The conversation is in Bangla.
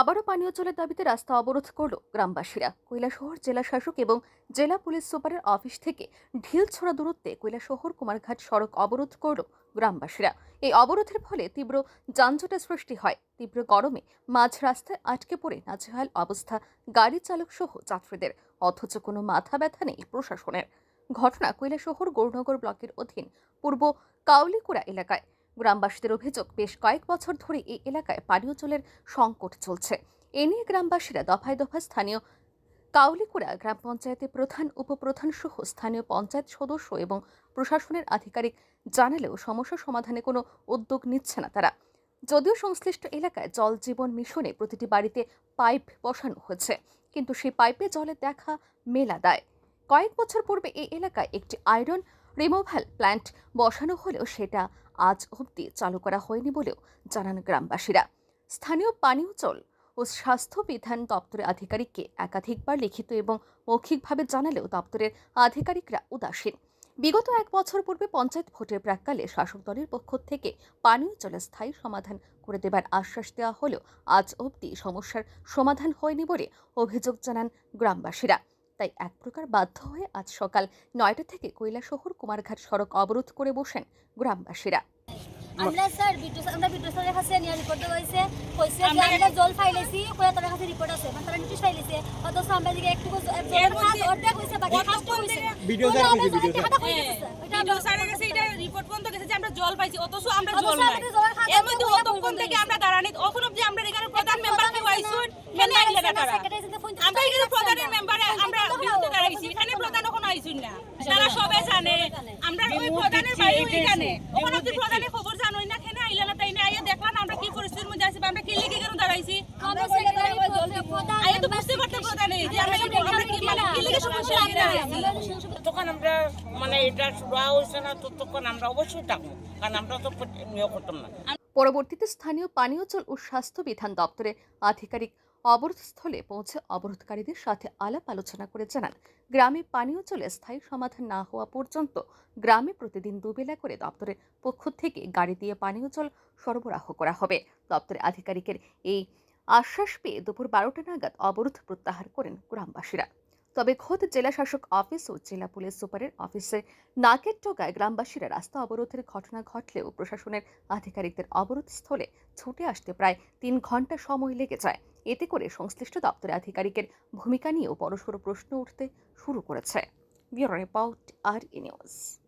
আবারও পানীয় জলের দাবিতে রাস্তা অবরোধ করল গ্রামবাসীরা। কৈলাসহর জেলা শাসক এবং জেলা পুলিশ সুপারের অফিস থেকে ঢিল ছড়া দূরত্বে কৈলাসহর কুমারঘাট সড়ক অবরোধ করল গ্রামবাসীরা। এই অবরোধের ফলে তীব্র যানজটের সৃষ্টি হয়। তীব্র গরমে মাঝ রাস্তায় আটকে পড়ে নাজেহাল অবস্থা গাড়ি চালক সহ যাত্রীদের, অথচ কোনো মাথা ব্যথা নেই প্রশাসনের। ঘটনা কৈলাসহর গৌরনগর ব্লকের অধীন, পূর্ব কাউলিকুড়া এলাকায়। গ্রামবাসীদের অভিযোগ, বেশ কয়েক বছর ধরে এই এলাকায় পানীয় জলের সংকট চলছে। এ নিয়ে গ্রামবাসীরা দফায় দফায় স্থানীয় কাউলিকুড়া গ্রাম পঞ্চায়েতের প্রধান, উপপ্রধান সহ স্থানীয় পঞ্চায়েত সদস্য এবং প্রশাসনের আধিকারিক জানালেও সমস্যা সমাধানে কোনো উদ্যোগ নিচ্ছে না তারা। যদিও সংশ্লিষ্ট এলাকায় জল জীবন মিশনে প্রতিটি বাড়িতে পাইপ বসানো হয়েছে, কিন্তু সেই পাইপে জলের দেখা মেলা দেয়। কয়েক বছর পূর্বে এই এলাকায় একটি আয়রন রিমুভাল প্ল্যান্ট বসানো হলেও সেটা আজ অবধি চালু করা হয়নি বলেও জানান গ্রামবাসীরা। স্থানীয় পানীয় জল ও স্বাস্থ্য বিধান দপ্তরের আধিকারিককে একাধিকবার লিখিত এবং মৌখিকভাবে জানালেও দপ্তরের আধিকারিকরা উদাসীন। বিগত এক বছর পূর্বে পঞ্চায়েত ভোটের প্রাককালে শাসক দলের পক্ষ থেকে পানীয় জলের স্থায়ী সমাধান করে দেবার আশ্বাস দেওয়া হলেও আজ অবধি সমস্যার সমাধান হয়নি বলে অভিযোগ জানান গ্রামবাসীরা। তাই এক প্রকার বাধ্য হয়ে আজ সকাল নয়টা থেকে কৈলাসহর কুমারঘাট সড়ক অবরোধ করে বসেন গ্রামবাসীরা। আমরা স্যার বিদ্যুৎ আমরা বিদ্যুৎ স্যারের কাছে নিয়ে রিপোর্ট দেওয়া কইছে যে আমরা জল ফাইলেছি কইয়া তার কাছে রিপোর্ট আছে। মানে তারা নোটিশ ফাইলেছে। অথচ আমরা দিকে একটু জলের কাজ অর্ধেক হইছে বাকি কাজটা হইছে ভিডিও স্যার কইছে, ভিডিও জলের টাকাটা কই গেছে, স্যার। ভিডিও স্যারের কাছে এটা রিপোর্ট পর্যন্ত গেছে যে আমরা জল পাইছি অথচ আমরা জল নাই আমাদের জলের খাতা এর মধ্যে অতক্ষণ থেকে আমরা দাঁড়ানি। এখন অবধি আমরা এখানে প্রধান মেনে না, তারা। আমরা এখানে প্রধানের পারছি না। মেম্বারে আমরা কিন্তু বিরুদ্ধে আমরা- দাঁড়াইছি এখানে প্রধান এখন আইসুন না তারা সবে জানে আমরা ওই প্রধানের বাড়ি ওইখানে ওখানে অবধি প্রধানের খবর জানোই না কেন আইলে না তাই না আইয়া দেখলাম আমরা কি পরিস্থিতির মধ্যে আছি আমরা কি লিখে কেন দাঁড়াইছি? আমরা secretary প্রধান আইয়া তো বুঝতে পারতে প্রধানে যে আমরা কি মানে কি লিখে সমস্যা লিখে তখন আমরা মানে এটা শুরু হয়েছে না তো তখন আমরা অবশ্যই থাকব। কারণ আমরা তো নিয়োগ করতাম না। পরবর্তীতে স্থানীয় পানীয় জল ও স্বাস্থ্য বিধান দপ্তরের আধিকারিক অবরোধস্থলে পৌঁছে অবরোধকারীদের সাথে আলাপ আলোচনা করে জানান, গ্রামে পানীয় জলের স্থায়ী সমাধান না হওয়া পর্যন্ত গ্রামে প্রতিদিন দুবেলা করে দপ্তরের পক্ষ থেকে গাড়ি দিয়ে পানীয় জল সরবরাহ করা হবে। দপ্তরের আধিকারিকের এই আশ্বাস পেয়ে দুপুর বারোটা নাগাদ অবরোধ প্রত্যাহার করেন গ্রামবাসীরা। তবে খোদ জেলা শাসক অফিস ও জেলা পুলিশ সুপারের অফিসে নাকের টোকায় গ্রামবাসীরা রাস্তা অবরোধের ঘটনা ঘটলেও প্রশাসনের আধিকারিকদের অবরোধ স্থলে ছুটে আসতে প্রায় তিন ঘণ্টা সময় লেগে যায়। এতে করে সংশ্লিষ্ট দপ্তরের আধিকারিকের ভূমিকা নিয়েও পরস্পর প্রশ্ন উঠতে শুরু করেছে। ব্যুরো রিপোর্ট আর ই নিউজ।